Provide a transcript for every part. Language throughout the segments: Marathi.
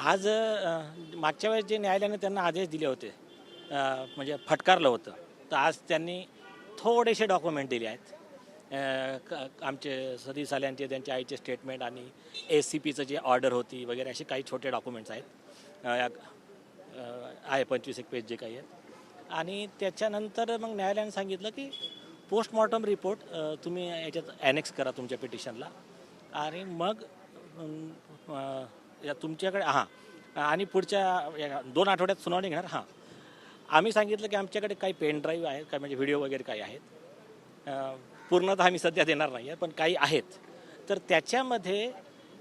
आज मागच्या वेळेस जे न्यायालयाने त्यांना आदेश दिले होते म्हणजे फटकारलं होतं तर आज त्यांनी थोडेसे डॉक्युमेंट दिले आहेत. आमचे सदी साल्यांचे त्यांच्या आईचे स्टेटमेंट आणि ए सी पीचं जे ऑर्डर होती वगैरे असे काही छोटे डॉक्युमेंट्स आहेत. आहे पंचवीस एक पेज जे काही आहेत. आणि त्याच्यानंतर मग न्यायालयाने सांगितलं की पोस्टमॉर्टम रिपोर्ट तुम्ही याच्यात ॲनेक्स करा तुमच्या पिटिशनला आणि मग या तुमच्याकडे हां. आणि पुढच्या या दोन आठवड्यात सुनावणी घेणार हां. आम्ही सांगितलं की आमच्याकडे काही पेन ड्राईव्ह आहेत काय म्हणजे व्हिडिओ वगैरे काही आहेत. पूर्णतः आम्ही सध्या देणार नाही आहे पण काही आहेत. तर त्याच्यामध्ये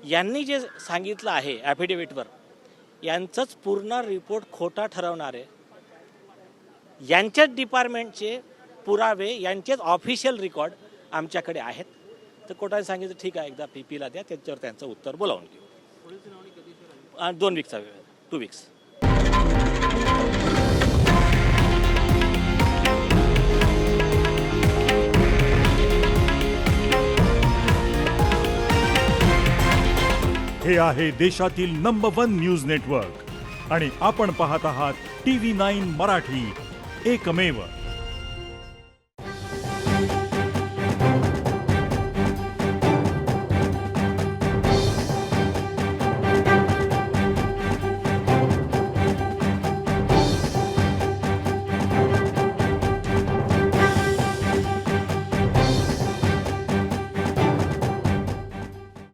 यांनी जे सांगितलं आहे ॲफिडेविटवर यांचंच पूर्ण रिपोर्ट खोटा ठरवणारे यांच्याच डिपार्टमेंटचे पुरावे यांचेच ऑफिशियल रेकॉर्ड आमच्याकडे आहेत. तर कोर्टाने सांगितलं ठीक आहे एकदा पी पीला द्या त्याच्यावर त्यांचं उत्तर बोलावून घेऊ. दोन वीकचा वेळ टू वीक्स हे आहे देशातील नंबर वन न्यूज नेटवर्क आणि आपण पाहत आहात टी व्ही नाईन मराठी. एकमेव.